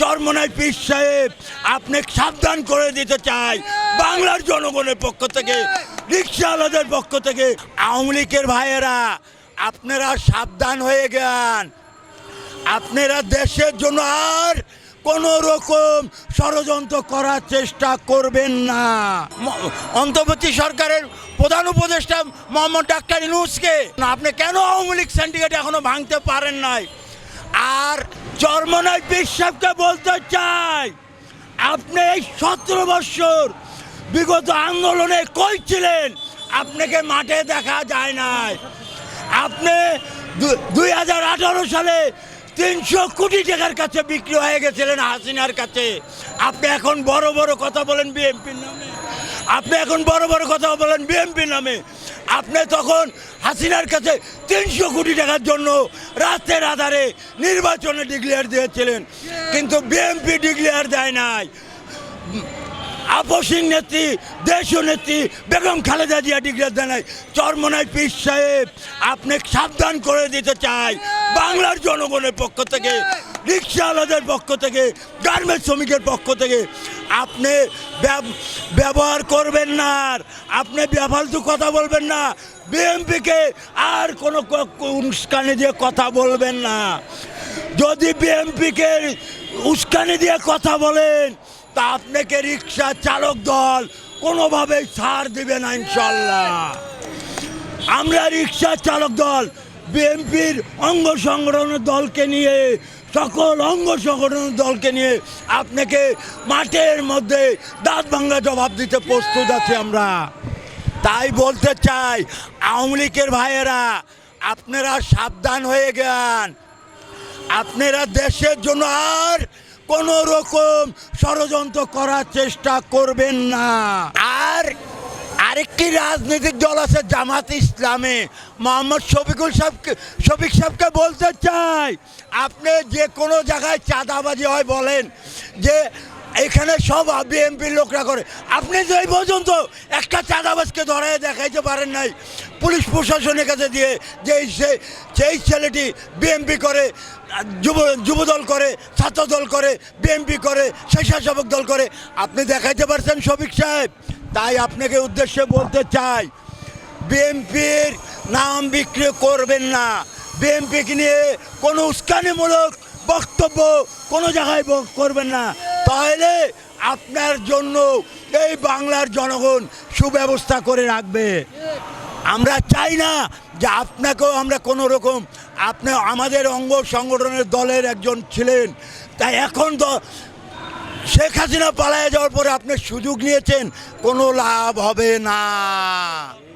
চরমনাই পীর সাহেব। আপনি সাবধান করে দিতে চাই। বাংলার জনগণের পক্ষ থেকে, রিক্সাওয়ালাদের পক্ষ থেকে, আওয়ামী লীগের ভাইয়েরা, আপনারা সাবধান হয়ে যান। আপনারা দেশের জন্য আর কোন রকম ষড়যন্ত্র করার চেষ্টা করবেন না। অন্তর্বর্তী সরকারের প্রধান উপদেষ্টা মোহাম্মদ ডাক্তার ইনুসকে আপনি কেন আওয়ামী লীগ সিন্ডিকেট এখনও ভাঙতে পারেন নাই? আর চরমনায় বিশ্বাসকে বলতে চাই। আপনি এই সতেরো বৎসর বিগত আন্দোলনে কই ছিলেন? আপনাকে মাঠে দেখা যায় নাই। আপনি দুই হাজার আঠারো সালে তিনশো কোটি টাকার কাছে বিক্রি হয়ে গেছিলেন হাসিনার কাছে। আপনি এখন বড় বড় কথা বলেন বিএনপির নামে। আপনি এখন বড় বড় কথা বলেন বিএনপির নামে। আপনি তখন হাসিনার কাছে তিনশো কোটি টাকার জন্য রাতের আধারে নির্বাচনে ডিক্লেয়ার দিয়েছিলেন। কিন্তু বিএনপি ডিক্লেয়ার দেয় নাই। আপসিং নেত্রী, দেশীয় নেত্রী বেগম খালেদা জিয়া ডিগ্রেড জানাই চরমনাই পীর সাহেব, আপনি সাবধান করে দিতে চাই। বাংলার জনগণের পক্ষ থেকে, রিক্সাওয়ালাদের পক্ষ থেকে, গার্মেন্টস শ্রমিকের পক্ষ থেকে, আপনি ব্যবহার করবেন না আর। আপনি বেফালতু কথা বলবেন না। বিএমপিকে আর কোনো উস্কানি দিয়ে কথা বলবেন না। যদি বিএমপিকে উস্কানি দিয়ে কথা বলেন, তা আপনাকে রিক্সা চালক দল কোনোভাবেই ছাড় দেবে না ইনশাল্লাহ। আমরা রিক্সা চালক দল বিএনপির অঙ্গ সংগঠনের দলকে নিয়ে সকল অঙ্গ সংগঠনের দলকে নিয়ে আপনাকে মাঠের মধ্যে দাঁত ভাঙ্গা জবাব দিতে প্রস্তুত আছি আমরা। তাই বলতে চাই, আওয়ামী লীগের ভাইয়েরা, আপনারা সাবধান হয়ে যান। আপনারা দেশের জন্য আর কোন রকম ষড়যন্ত্র করার চেষ্টা করবেন না। আরেকটি রাজনৈতিক দল আছে জামাত ইসলামে। মোহাম্মদ শফিকুল সাহেবকে শফিক সাহেবকে বলতে চাই, আপনি যে কোনো জায়গায় চাঁদাবাজি হয় বলেন যে এখানে সব বিএনপির লোকরা করে। আপনি যে এই পর্যন্ত একটা চাঁদাবাজকে ধরে দেখাইতে পারেন নাই, পুলিশ প্রশাসনের কাছে দিয়ে যে সে সেই ছেলেটি বিএমপি করে, যুব যুবদল করে, ছাত্রদল করে বিএমপি করে, স্বেচ্ছাসেবক দল করে, আপনি দেখাইতে পারছেন শফিক সাহেব। তাই আপনাকে উদ্দেশ্যে বলতে চাই বিএমপির নাম বিক্রি করবেন না। বিএমপিকে নিয়ে কোনো উস্কানিমূলক বক্তব্য কোনো জায়গায় করবেন না। তাহলে আপনার জন্য এই বাংলার জনগণ সুব্যবস্থা করে রাখবে। আমরা চাই না যে আপনাকেও আমরা কোনো রকম, আপনি আমাদের অঙ্গ সংগঠনের দলের একজন ছিলেন। তাই এখন তো শেখ হাসিনা পালায় যাওয়ার পরে আপনি সুযোগ নিয়েছেন কোনো লাভ হবে না।